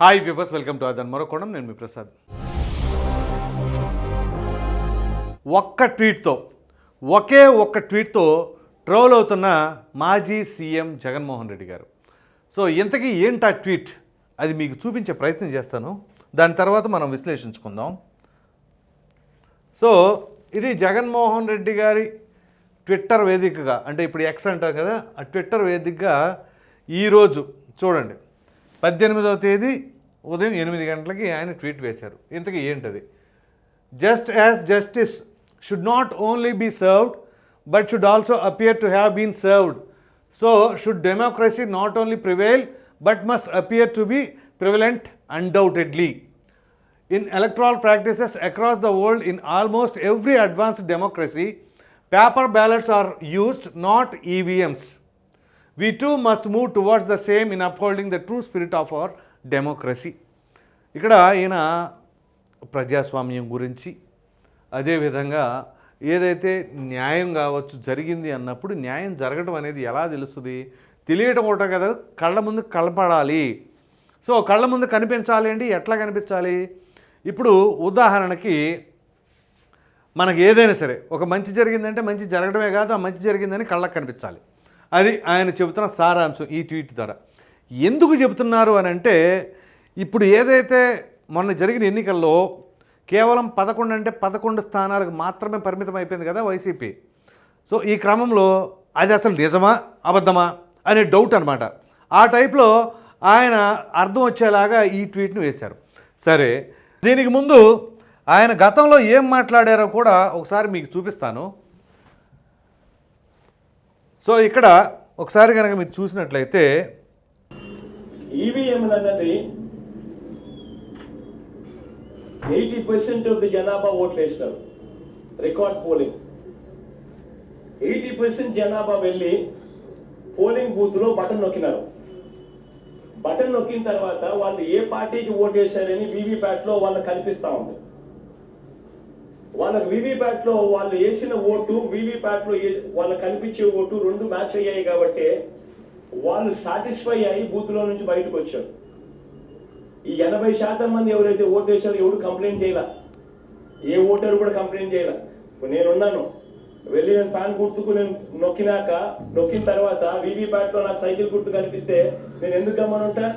Hi viewers welcome to అదన్ మరొకోణం నేను మీ ప్రసాద్. ఒక్క ట్వీట్తో ఒకే ఒక్క ట్వీట్తో ట్రోల్ అవుతున్న మాజీ సీఎం జగన్మోహన్ రెడ్డి గారు. సో ఇంతకీ ఏంటి ఆ ట్వీట్? అది మీకు చూపించే ప్రయత్నం చేస్తాను. దాని తర్వాత మనం విశ్లేషించుకుందాం. సో ఇది జగన్మోహన్ రెడ్డి గారి ట్విట్టర్ వేదికగా అంటే ఇప్పుడు ఎక్స్ అంటారు కదా ఆ ట్విట్టర్ వేదికగా ఈరోజు చూడండి. పద్దెనిమిదవ తేదీ ఉదయం ఎనిమిది గంటలకి ఆయన ట్వీట్ వేశారు. ఇంతకీ ఏంటది? Just as justice should not only be served but should also appear to have been served so should democracy not only prevail but must appear to be prevalent undoubtedly in electoral practices across the world in almost every advanced democracy paper ballots are used not EVMs We too must move towards the same in upholding the true spirit of our democracy. ఇక్కడ ఈయన ప్రజాస్వామ్యం గురించి అదేవిధంగా ఏదైతే న్యాయం కావచ్చు జరిగింది అన్నప్పుడు న్యాయం జరగడం అనేది ఎలా తెలుస్తుంది? తెలియటం ఒకటో కదా కళ్ళ ముందు కలపడాలి సో కళ్ళ ముందు కనిపించాలి అండి ఎట్లా కనిపించాలి? ఇప్పుడు ఉదాహరణకి మనకి ఏదైనా సరే ఒక మంచి జరిగిందంటే మంచి జరగడమే కాదు ఆ మంచి జరిగిందని కళ్ళకు కనిపించాలి. అది ఆయన చెబుతున్న సారాంశం ఈ ట్వీట్ ద్వారా. ఎందుకు చెబుతున్నారు అని అంటే ఇప్పుడు ఏదైతే మొన్న జరిగిన ఎన్నికల్లో కేవలం పదకొండు అంటే పదకొండు స్థానాలకు మాత్రమే పరిమితం అయిపోయింది కదా వైసీపీ. సో ఈ క్రమంలో అది అసలు నిజమా అబద్ధమా అనే డౌట్ అనమాట ఆ టైప్లో ఆయన అర్థం వచ్చేలాగా ఈ ట్వీట్ను వేశారు. సరే దీనికి ముందు ఆయన గతంలో ఏం మాట్లాడారో కూడా ఒకసారి మీకు చూపిస్తాను. సో ఇక్కడ ఒకసారి కనుక మీరు చూసినట్లయితే ఈవీఎంలు అన్నది ఎయిటీ పర్సెంట్ ఆఫ్ ది జనాభా ఓట్లు వేసినారు రికార్డ్ పోలింగ్ ఎయిటీ పర్సెంట్ జనాభా వెళ్ళి పోలింగ్ బూత్లో బటన్ నొక్కినారు. బటన్ నొక్కిన తర్వాత వాళ్ళు ఏ పార్టీకి ఓటు వేశారని వీవీప్యాట్లో వాళ్ళకి కనిపిస్తా ఉంది. వాళ్ళకి వీవీప్యాట్లో వాళ్ళు వేసిన ఓటు వీవీప్యాట్లో వాళ్ళకి కనిపించే ఓటు రెండు మ్యాచ్ అయ్యాయి కాబట్టి వాళ్ళు సాటిస్ఫై అయ్యి బూత్లో నుంచి బయటకు వచ్చారు. ఈ ఎనభై శాతం మంది ఎవరైతే ఓటు వేశారో ఎవడు కంప్లైంట్ చేయాల? ఏ ఓటరు కూడా కంప్లైంట్ చేయాల? నేనున్నాను వెళ్ళి నేను ఫ్యాన్ గుర్తుకు నేను నొక్కినాక నొక్కిన తర్వాత వీవీప్యాట్లో నాకు సైకిల్ గుర్తు కనిపిస్తే నేను ఎందుకు గమ్మనుంటా?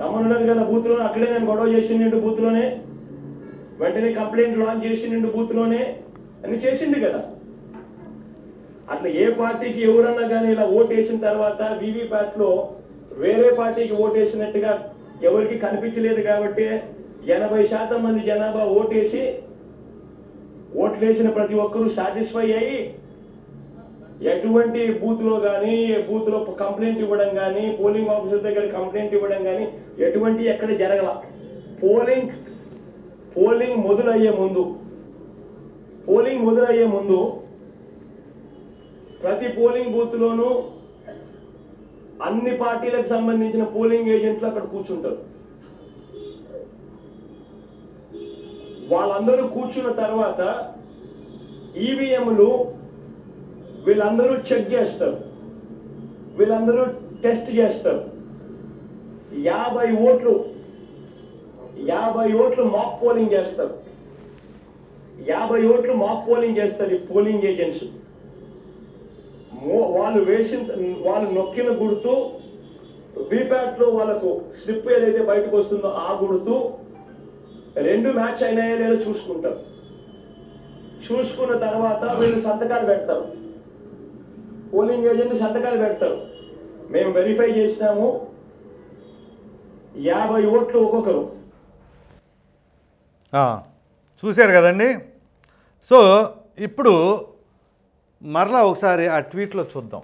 గమ్మనున్నాను కదా బూత్లో అక్కడే నేను గొడవ చేసిండు బూత్లోనే వెంటనే కంప్లైంట్ లాంచ్ చేసిండు బూత్లోనే అని చేసిండు కదా. అట్లా ఏ పార్టీకి ఎవరన్నా కానీ ఇలా ఓటేసిన వేసిన తర్వాత వీవీప్యాట్లో వేరే పార్టీకి ఓటేసినట్టుగా వేసినట్టుగా ఎవరికి కనిపించలేదు కాబట్టి ఎనభై శాతం మంది జనాభా ఓటేసి ఓట్లు వేసిన ప్రతి ఒక్కరూ సాటిస్ఫై అయ్యి ఎటువంటి బూత్లో కానీ బూత్లో కంప్లైంట్ ఇవ్వడం కానీ పోలింగ్ ఆఫీసర్ దగ్గర కంప్లైంట్ ఇవ్వడం కానీ ఎటువంటి ఎక్కడ జరగల. పోలింగ్ పోలింగ్ మొదలయ్యే ముందు పోలింగ్ మొదలయ్యే ముందు ప్రతి పోలింగ్ బూత్ లోనూ అన్ని పార్టీలకు సంబంధించిన పోలింగ్ ఏజెంట్లు అక్కడ కూర్చుంటారు. వాళ్ళందరూ కూర్చున్న తర్వాత ఈవీఎంలు వీళ్ళందరూ చెక్ చేస్తారు. వీళ్ళందరూ టెస్ట్ చేస్తారు. యాభై ఓట్లు యాభై ఓట్లు మాక్ పోలింగ్ చేస్తారు. యాభై ఓట్లు మాక్ పోలింగ్ చేస్తారు ఈ పోలింగ్ ఏజెంట్స్. వాళ్ళు వేసిన వాళ్ళు నొక్కిన గుర్తు వీప్యాట్లో వాళ్ళకు స్లిప్ ఏదైతే బయటకు వస్తుందో ఆ గుర్తు రెండు మ్యాచ్ అయినాయో లేదో చూసుకుంటారు. చూసుకున్న తర్వాత వీళ్ళు సంతకాలు పెడతారు. పోలింగ్ ఏజెంట్ సంతకాలు పెడతారు. మేము వెరిఫై చేసినాము. యాభై ఓట్లు ఒక్కొక్కరు. చూశారు కదండి? సో ఇప్పుడు మరలా ఒకసారి ఆ ట్వీట్లో చూద్దాం.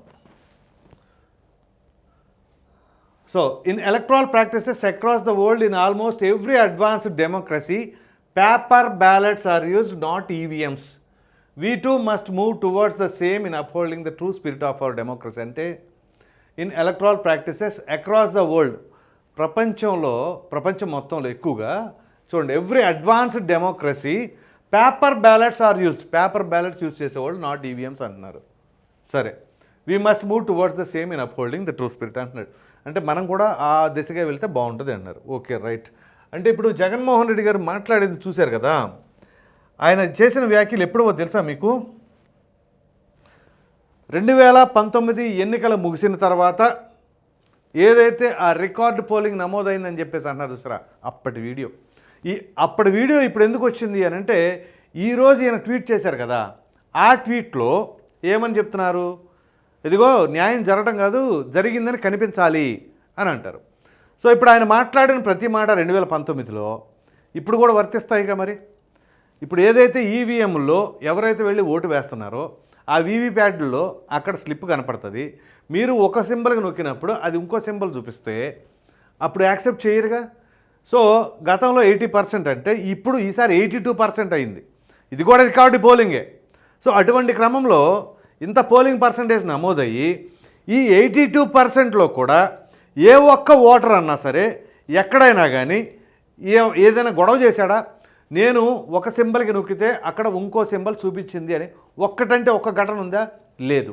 So in electoral practices across the world in almost every advanced democracy paper ballots are used not EVMs we too must move towards the same in upholding the true spirit of our democracy అంటే in electoral practices across the world ప్రపంచంలో ప్రపంచం మొత్తంలో ఎక్కువగా చూడండి every advanced democracy paper ballots are used paper ballots use చేసేవాళ్ళు not EVMs అంటున్నారు. సరే we must move towards the same in upholding the true spirit అంటున్నాడు. అంటే మనం కూడా ఆ దిశగా వెళ్తే బాగుంటుంది అన్నారు ఓకే రైట్ అంటే ఇప్పుడు జగన్మోహన్ రెడ్డి గారు మాట్లాడేది చూశారు కదా ఆయన చేసిన వ్యాఖ్యలు ఎప్పుడో తెలుసా మీకు? రెండు వేల పంతొమ్మిది ఎన్నికల ముగిసిన తర్వాత ఏదైతే ఆ రికార్డ్ పోలింగ్ నమోదైందని చెప్పేసి అన్నారు చూసారా? అప్పటి వీడియో. ఈ అప్పటి వీడియో ఇప్పుడు ఎందుకు వచ్చింది అని అంటే ఈరోజు ఈయన ట్వీట్ చేశారు కదా ఆ ట్వీట్లో ఏమని చెప్తున్నారు? ఇదిగో న్యాయం జరగడం కాదు జరిగిందని కనిపించాలి అని అంటారు. సో ఇప్పుడు ఆయన మాట్లాడిన ప్రతి మాట రెండు వేల పంతొమ్మిదిలో ఇప్పుడు కూడా వర్తిస్తాయిగా మరి? ఇప్పుడు ఏదైతే ఈవీఎంలో ఎవరైతే వెళ్ళి ఓటు వేస్తున్నారో ఆ వీవీప్యాడ్లో అక్కడ స్లిప్ కనపడుతుంది. మీరు ఒక సింబల్కి నొక్కినప్పుడు అది ఇంకో సింబల్ చూపిస్తే అప్పుడు యాక్సెప్ట్ చేయరుగా? సో గతంలో ఎయిటీ పర్సెంట్ అంటే ఇప్పుడు ఈసారి ఎయిటీ టూ పర్సెంట్ అయింది. ఇది కూడా రికార్డు పోలింగే. సో అటువంటి క్రమంలో ఇంత పోలింగ్ పర్సంటేజ్ నమోదయ్యి ఈ ఎయిటీ టూ పర్సెంట్లో కూడా ఏ ఒక్క ఓటర్ అన్నా సరే ఎక్కడైనా కానీ ఏ ఏదైనా గొడవ చేశాడా? నేను ఒక సింబల్కి నొక్కితే అక్కడ ఇంకో సింబల్ చూపించింది అని ఒక్కటంటే ఒక్క ఘటన ఉందా? లేదు.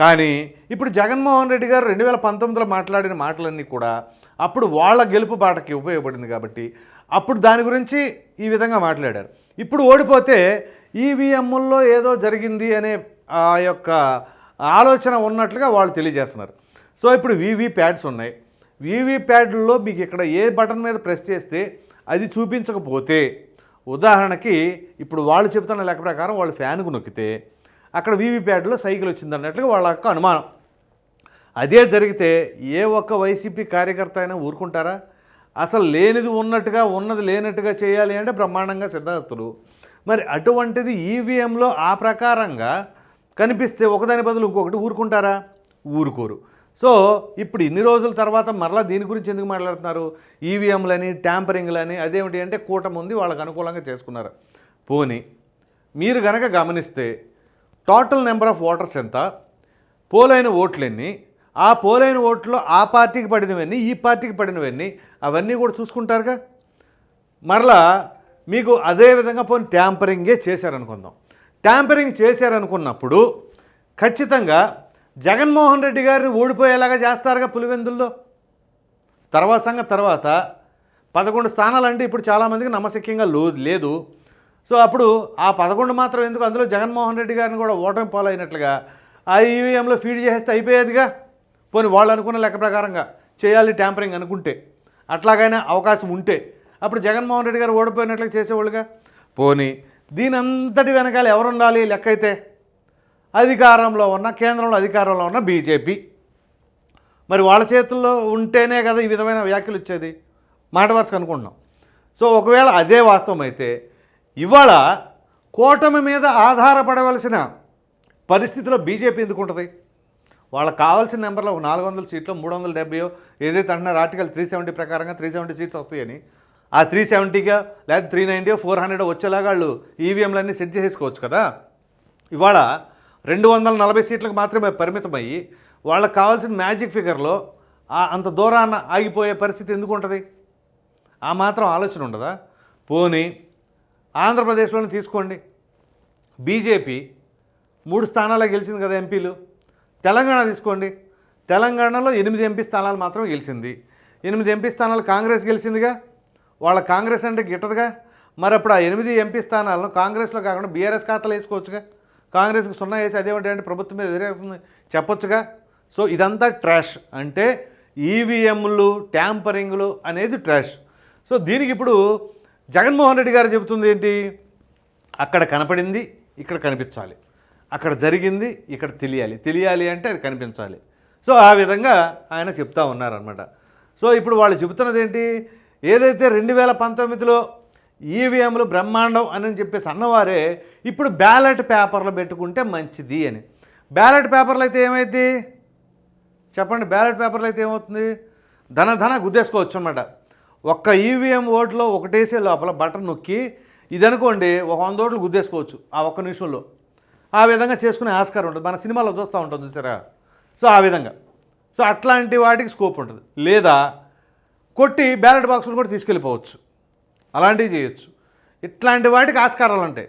కానీ ఇప్పుడు జగన్మోహన్ రెడ్డి గారు రెండు వేల పంతొమ్మిదిలో మాట్లాడిన మాటలన్నీ కూడా అప్పుడు వాళ్ళ గెలుపు బాటకి ఉపయోగపడింది కాబట్టి అప్పుడు దాని గురించి ఈ విధంగా మాట్లాడారు. ఇప్పుడు ఓడిపోతే ఈవీఎంల్లో ఏదో జరిగింది అనే ఆ యొక్క ఆలోచన ఉన్నట్లుగా వాళ్ళు తెలియజేస్తున్నారు. సో ఇప్పుడు వీవీ ప్యాడ్స్ ఉన్నాయి. వీవీ ప్యాడ్లో మీకు ఇక్కడ ఏ బటన్ మీద ప్రెస్ చేస్తే అది చూపించకపోతే ఉదాహరణకి ఇప్పుడు వాళ్ళు చెప్తున్న లెక్క ప్రకారం వాళ్ళు ఫ్యాన్కు నొక్కితే అక్కడ వీవీప్యాడ్లో సైకిల్ వచ్చింది అన్నట్లుగా వాళ్ళ యొక్క అనుమానం. అదే జరిగితే ఏ ఒక్క వైసీపీ కార్యకర్త అయినా ఊరుకుంటారా? అసలు లేనిది ఉన్నట్టుగా ఉన్నది లేనట్టుగా చేయాలి అంటే బ్రహ్మాండంగా సిద్ధాస్తులు మరి అటువంటిది ఈవీఎంలో ఆ ప్రకారంగా కనిపిస్తే ఒకదాని బదులు ఇంకొకటి ఊరుకుంటారా? ఊరుకోరు. సో ఇప్పుడు ఇన్ని రోజుల తర్వాత మరలా దీని గురించి ఎందుకు మాట్లాడుతున్నారు? ఈవీఎంలని ట్యాంపరింగ్లని అదేమిటి అంటే కూటమి ఉంది వాళ్ళకు అనుకూలంగా చేసుకున్నారు. పోని మీరు గనక గమనిస్తే టోటల్ నెంబర్ ఆఫ్ ఓటర్స్ ఎంత? పోలైన ఓట్లన్నీ ఆ పోలైన ఓట్లు ఆ పార్టీకి పడినవన్నీ ఈ పార్టీకి పడినవన్నీ? అవన్నీ కూడా చూసుకుంటారుగా? మరలా మీకు అదే విధంగా పోనీ ట్యాంపరింగే చేశారనుకుందాం. ట్యాంపరింగ్ చేశారనుకున్నప్పుడు ఖచ్చితంగా జగన్మోహన్ రెడ్డి గారిని ఓడిపోయేలాగా చేస్తారుగా పులివెందుల్లో? తర్వాత సంగతి తర్వాత. పదకొండు స్థానాలు అంటే ఇప్పుడు చాలామందికి నమ్మశక్యంగా లో లేదు. సో అప్పుడు ఆ పదకొండు మాత్రం ఎందుకు? అందులో జగన్మోహన్ రెడ్డి గారిని కూడా ఓటమి పాలైనట్లుగా ఆ ఈవీఎంలో ఫీడ్ చేసేస్తే అయిపోయేదిగా? పోనీ వాళ్ళు అనుకున్న లెక్క ప్రకారంగా చేయాలి ట్యాంపరింగ్ అనుకుంటే. అట్లాగైనా అవకాశం ఉంటే. అప్పుడు జగన్మోహన్ రెడ్డి గారు ఓడిపోయినట్లుగా చేసేవాళ్ళుగా? పోనీ దీని అంతటి వెనకాల ఎవరు ఉండాలి లెక్క అయితే అధికారంలో ఉన్న కేంద్రంలో అధికారంలో ఉన్న బీజేపీ మరి వాళ్ళ చేతుల్లో ఉంటేనే కదా ఈ విధమైన వ్యాఖ్యలు వచ్చేది? మాట వరుసకు అనుకుంటున్నాం. సో ఒకవేళ అదే వాస్తవం అయితే ఇవాళ కూటమి మీద ఆధారపడవలసిన పరిస్థితిలో బీజేపీ ఎందుకు ఉంటుంది? వాళ్ళకి కావాల్సిన నెంబర్లో ఒక నాలుగు వందల సీట్లు మూడు వందల డెబ్బై ఏదైతే అంటున్నారు ఆర్టికల్ త్రీ సెవెంటీ ప్రకారంగా త్రీ సెవెంటీ సీట్స్ వస్తాయని ఆ త్రీ సెవెంటీగా లేదా త్రీ నైంటీ ఫోర్ హండ్రెడ్ వచ్చేలాగా వాళ్ళు ఈవీఎంలన్నీ సెట్ చేసుకోవచ్చు కదా? ఇవాళ రెండు వందల నలభై సీట్లకు మాత్రమే పరిమితమయ్యి వాళ్ళకి కావాల్సిన మ్యాజిక్ ఫిగర్లో అంత దూరాన ఆగిపోయే పరిస్థితి ఎందుకు ఉంటుంది? ఆ మాత్రం ఆలోచన ఉండదా? పోనీ ఆంధ్రప్రదేశ్లోనే తీసుకోండి. బీజేపీ మూడు స్థానాల్లో గెలిచింది కదా ఎంపీలు. తెలంగాణ తీసుకోండి. తెలంగాణలో ఎనిమిది ఎంపీ స్థానాలు మాత్రం గెలిచింది. ఎనిమిది ఎంపీ స్థానాలు కాంగ్రెస్ గెలిచిందిగా. వాళ్ళ కాంగ్రెస్ అంటే గిట్టదుగా. మరి అప్పుడు ఆ ఎనిమిది ఎంపీ స్థానాలను కాంగ్రెస్లో కాకుండా బీఆర్ఎస్ ఖాతాలో వేసుకోవచ్చుగా? కాంగ్రెస్కి సున్నా వేసి అదేమిటంటే ప్రభుత్వం మీద ఎదురవుతుంది చెప్పొచ్చుగా? సో ఇదంతా ట్రాష్. అంటే ఈవీఎంలు ట్యాంపరింగ్లు అనేది ట్రాష్. సో దీనికి ఇప్పుడు జగన్మోహన్ రెడ్డి గారు చెబుతుంది ఏంటి? అక్కడ కనపడింది ఇక్కడ కనిపించాలి. అక్కడ జరిగింది ఇక్కడ తెలియాలి. తెలియాలి అంటే అది కనిపించాలి. సో ఆ విధంగా ఆయన చెప్తా ఉన్నారనమాట సో ఇప్పుడు వాళ్ళు చెబుతున్నది ఏంటి? ఏదైతే రెండు వేల పంతొమ్మిదిలో ఈవీఎంలు బ్రహ్మాండం అని చెప్పేసి అన్నవారే ఇప్పుడు బ్యాలెట్ పేపర్లు పెట్టుకుంటే మంచిది అని. బ్యాలెట్ పేపర్లు అయితే ఏమైంది చెప్పండి బ్యాలెట్ పేపర్లు అయితే ఏమవుతుంది? ధన ధన గుద్దేసుకోవచ్చు అనమాట ఒక్క ఈవీఎం ఓట్లో ఒకటేసే లోపల బటన్ నొక్కి ఇది అనుకోండి ఒక వంద ఓట్లు గుద్దేసుకోవచ్చు ఆ ఒక్క నిమిషంలో. ఆ విధంగా చేసుకునే ఆస్కారం ఉంటుంది. మన సినిమాలో చూస్తూ ఉంటుంది చూసారా? సో ఆ విధంగా. సో అట్లాంటి వాటికి స్కోప్ ఉంటుంది. లేదా కొట్టి బ్యాలెట్ బాక్సులు కూడా తీసుకెళ్ళిపోవచ్చు. అలాంటివి చేయొచ్చు. ఇట్లాంటి వాటికి ఆస్కారాలు ఉంటాయి.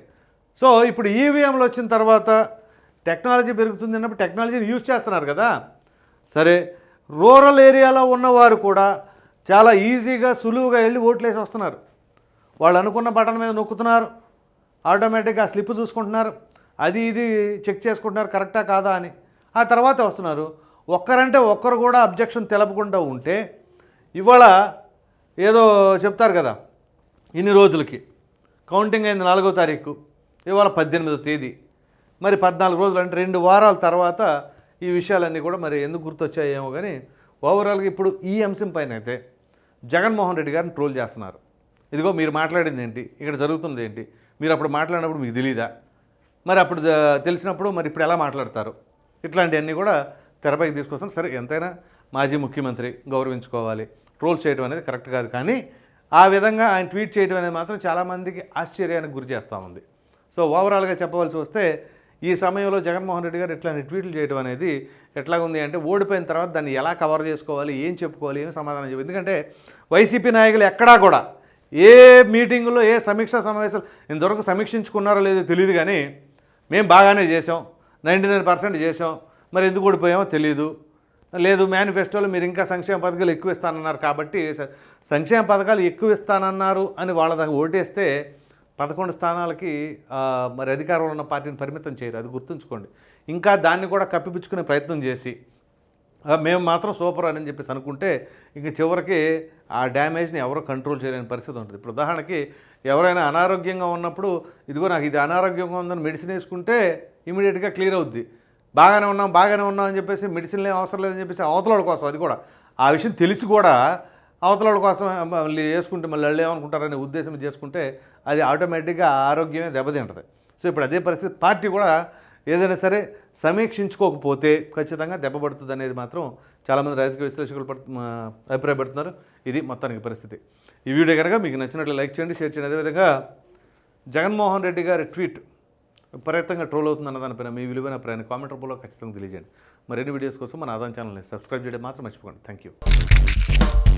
సో ఇప్పుడు ఈవీఎంలు వచ్చిన తర్వాత టెక్నాలజీ పెరుగుతుంది అన్నప్పుడు టెక్నాలజీని యూజ్ చేస్తున్నారు కదా? సరే రూరల్ ఏరియాలో ఉన్నవారు కూడా చాలా ఈజీగా సులువుగా వెళ్ళి ఓట్లేసి వస్తున్నారు. వాళ్ళు అనుకున్న బటన్ మీద నొక్కుతున్నారు. ఆటోమేటిక్గా ఆ స్లిప్ చూసుకుంటున్నారు. అది ఇది చెక్ చేసుకుంటున్నారు కరెక్టా కాదా అని. ఆ తర్వాత వస్తున్నారు. ఒక్కరంటే ఒక్కరు కూడా అబ్జెక్షన్ తెలపకుండా ఉంటే ఇవాళ ఏదో చెప్తారు కదా ఇన్ని రోజులకి. కౌంటింగ్ అయింది నాలుగో తారీఖు ఇవాళ పద్దెనిమిదో తేదీ. మరి పద్నాలుగు రోజులు అంటే రెండు వారాల తర్వాత ఈ విషయాలన్నీ కూడా మరి ఎందుకు గుర్తొచ్చాయేమో కానీ ఓవరాల్గా ఇప్పుడు ఈ అంశం పైన అయితే జగన్మోహన్ రెడ్డి గారిని ట్రోల్ చేస్తున్నారు. ఇదిగో మీరు మాట్లాడింది ఏంటి? ఇక్కడ జరుగుతుంది ఏంటి? మీరు అప్పుడు మాట్లాడినప్పుడు మీకు తెలీదా? మరి అప్పుడు తెలిసినప్పుడు మరి ఇప్పుడు ఎలా మాట్లాడతారు? ఇట్లాంటివన్నీ కూడా తెరపైకి తీసుకొస్తాను సరే ఎంతైనా మాజీ ముఖ్యమంత్రి గౌరవించుకోవాలి. ట్రోల్ చేయడం అనేది కరెక్ట్ కాదు. కానీ ఆ విధంగా ఆయన ట్వీట్ చేయడం అనేది మాత్రం చాలామందికి ఆశ్చర్యానికి గురి చేస్తూ ఉంది. సో ఓవరాల్గా చెప్పవలసి వస్తే ఈ సమయంలో జగన్మోహన్ రెడ్డి గారు ఇట్లాంటి ట్వీట్లు చేయడం అనేది ఎట్లాగుంది అంటే ఓడిపోయిన తర్వాత దాన్ని ఎలా కవర్ చేసుకోవాలి ఏం చెప్పుకోవాలి ఏం సమాధానం చెప్పాలి ఎందుకంటే వైసీపీ నాయకులు ఎక్కడా కూడా ఏ మీటింగులో ఏ సమీక్షా సమావేశాలు ఇంతవరకు సమీక్షించుకున్నారో లేదో తెలియదు కానీ మేము బాగానే చేసాం నైంటీ నైన్ పర్సెంట్ చేసాం మరి ఎందుకు ఓడిపోయామో తెలియదు లేదు మేనిఫెస్టోలో మీరు ఇంకా సంక్షేమ పథకాలు ఎక్కువ ఇస్తానన్నారు కాబట్టి సంక్షేమ పథకాలు ఎక్కువ ఇస్తానన్నారు అని వాళ్ళ దగ్గర ఓటేస్తే పదకొండు స్థానాలకి మరి అధికారంలో ఉన్న పార్టీని పరిమితం చేయరు. అది గుర్తుంచుకోండి. ఇంకా దాన్ని కూడా కప్పిపుచ్చుకునే ప్రయత్నం చేసి మేము మాత్రం సూపర్ అని చెప్పేసి అనుకుంటే ఇంక చివరికి ఆ డ్యామేజ్ని ఎవరో కంట్రోల్ చేయలేని పరిస్థితి ఉంటుంది. ఇప్పుడు ఉదాహరణకి ఎవరైనా అనారోగ్యంగా ఉన్నప్పుడు ఇదిగో నాకు ఇది అనారోగ్యంగా ఉందని మెడిసిన్ వేసుకుంటే ఇమీడియట్గా క్లియర్ అవుద్ది. బాగానే ఉన్నాం బాగానే ఉన్నాం అని చెప్పేసి మెడిసిన్లు ఏం అవసరం లేదని చెప్పేసి అవతల కోసం అది కూడా. ఆ విషయం తెలిసి కూడా అవతల కోసం మళ్ళీ వేసుకుంటే మళ్ళీ వాళ్ళు ఏమనుకుంటారనే ఉద్దేశం చేసుకుంటే అది ఆటోమేటిక్గా ఆరోగ్యమే దెబ్బతింటుంది. సో ఇప్పుడు అదే పరిస్థితి పార్టీ కూడా ఏదైనా సరే సమీక్షించుకోకపోతే ఖచ్చితంగా దెబ్బపడుతుంది అనేది మాత్రం చాలామంది రాజకీయ విశ్లేషకులు పడు- అభిప్రాయపడుతున్నారు. ఇది మొత్తానికి పరిస్థితి. ఈ వీడియో కనుక మీకు నచ్చినట్లు లైక్ చేయండి షేర్ చేయండి. అదేవిధంగా జగన్మోహన్ రెడ్డి గారి ట్వీట్ విపరీతంగా ట్రోల్ అవుతుందన్న దానిపైన మీ విలువైన ప్రయాణ కామెంట్ రూపంలో ఖచ్చితంగా తెలియజేయండి. మరిన్ని వీడియోస్ కోసం మన ఆదాయం ఛానల్ని సబ్స్క్రైబ్ చేయడం మాత్రం మర్చిపోకండి. Thank you